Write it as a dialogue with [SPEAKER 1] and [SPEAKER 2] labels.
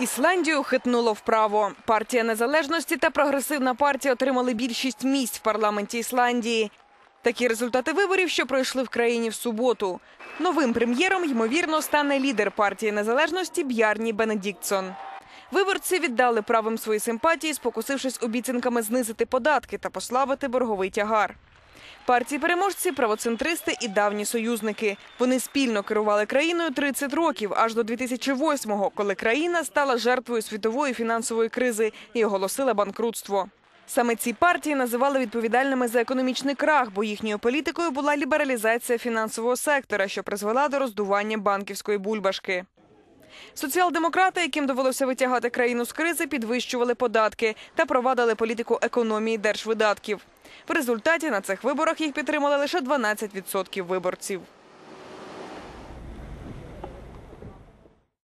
[SPEAKER 1] Ісландію хитнуло вправо. Партія незалежності та прогресивна партія отримали більшість місць в парламенті Ісландії. Такі результати виборів, що пройшли в країні в суботу. Новим прем'єром, ймовірно, стане лідер партії незалежності Б'ярні Бенедіктсон. Виборці віддали правим свої симпатії, спокусившись обіцянками знизити податки та послабити борговий тягар. Партії переможці правоцентристи і давні союзники. Вони спільно керували країною 30 років, аж до 2008-го, коли країна стала жертвою світової фінансової кризи і оголосила банкрутство. Саме ці партії називали відповідальними за економічний крах, бо їхньою політикою була лібералізація фінансового сектора, що призвела до роздування банківської бульбашки. Соціал-демократи, яким довелося витягати країну з кризи, підвищували податки та провадили політику економії держвидатків. В результаті на цих виборах їх підтримали лише 12% виборців.